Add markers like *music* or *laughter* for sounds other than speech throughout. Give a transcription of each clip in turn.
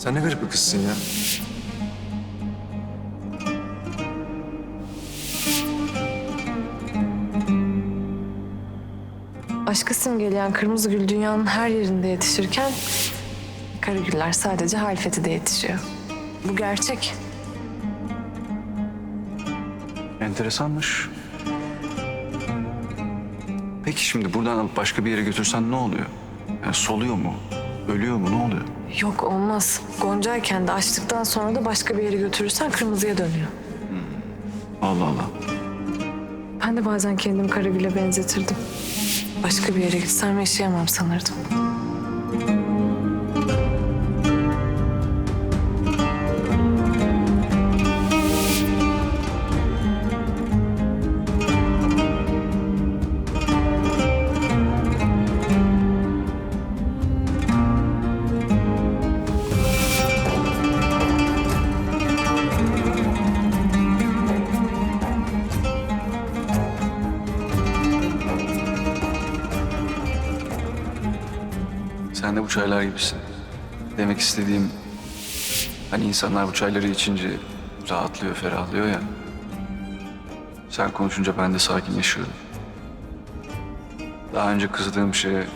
Sen ne garip bir kızsın ya. Aşkı simgeleyen kırmızı gül dünyanın her yerinde yetişirken... ...kara güller sadece halfetide yetişiyor. Bu gerçek. Enteresanmış. Peki şimdi buradan alıp başka bir yere götürsen ne oluyor? Yani soluyor mu? Ölüyor mu? Ne oluyor? Yok olmaz. Goncayken de açtıktan sonra da başka bir yere götürürsen kırmızıya dönüyor. Allah Allah. Ben de bazen kendimi Karagül'e benzetirdim. Başka bir yere gitsem yaşayamam sanırdım. Sen de bu çaylar gibisin. Demek istediğim... Hani insanlar bu çayları içince rahatlıyor, ferahlıyor ya. Sen konuşunca ben de sakinleşiyorum. Daha önce kızdığım şeye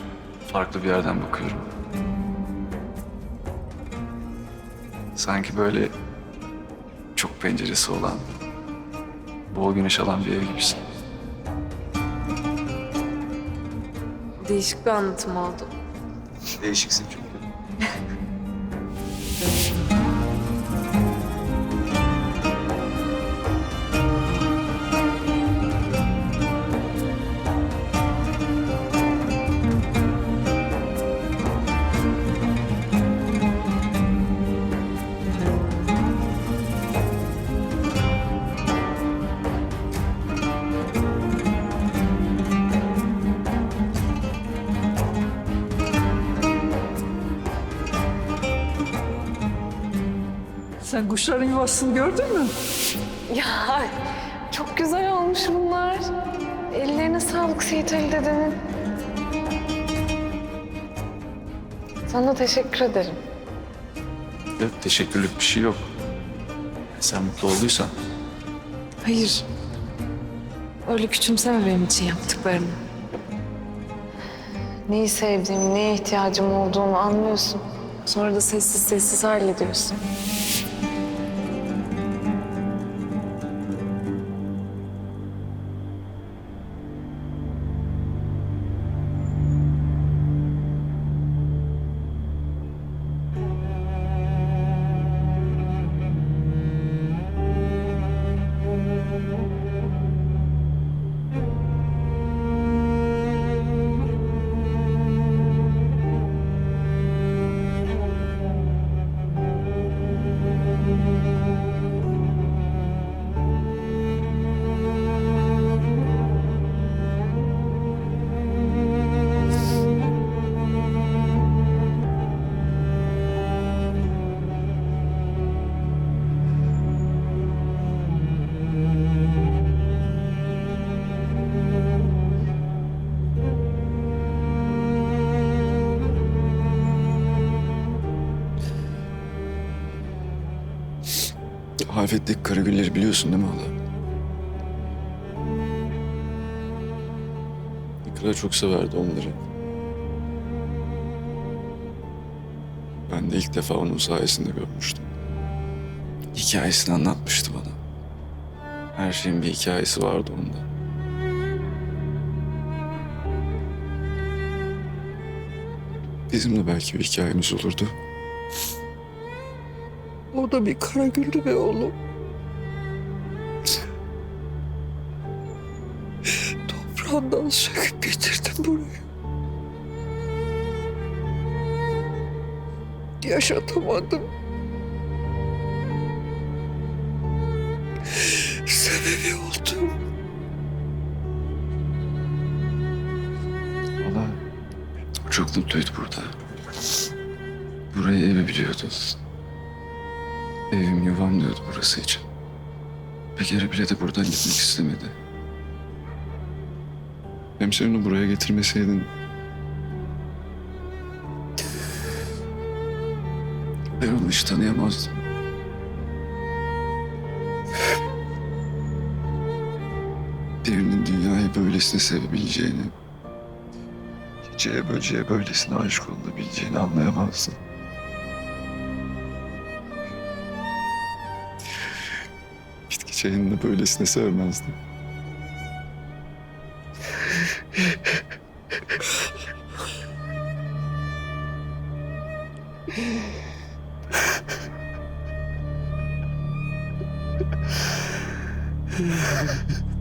farklı bir yerden bakıyorum. Sanki böyle çok penceresi olan, bol güneş alan bir ev gibisin. Değişik bir anlatım oldu. Değişiksin çünkü. Sen kuşların yuvasını gördün mü? Ya çok güzel olmuş bunlar. Ellerine sağlık Seyit Ali dedenin. Sana teşekkür ederim. Yok, teşekkürlük bir şey yok. Sen mutlu olduysan Hayır. Öyle küçümseme benim için yaptıklarını. Neyi sevdiğimi, neye ihtiyacım olduğunu anlıyorsun. Sonra da sessiz sessiz hallediyorsun. Halfet'teki Karagülleri biliyorsun değil mi hala? Ne çok severdi onları. Ben de ilk defa onun sayesinde görmüştüm. Hikayesini anlatmıştı bana. Her şeyin bir hikayesi vardı onda. Bizim de belki bir hikayemiz olurdu. O da bir kara güldü be oğlum. Toprağından söküp getirdim buraya. Yaşatamadım. Sebebi oldum. Valla çok mutluydu burada. Burayı evi biliyordu. Evim yuvam diyordu burası için. Bir kere bile de buradan gitmek istemedi. Hem sen onu buraya getirmeseydin... Ben onu hiç tanıyamazdım. Birinin dünyayı böylesine sevebileceğini, çiçeğe böceğe böylesine aşık olabileceğini anlayamazdım. Da böylesine sevmezdim. *laughs*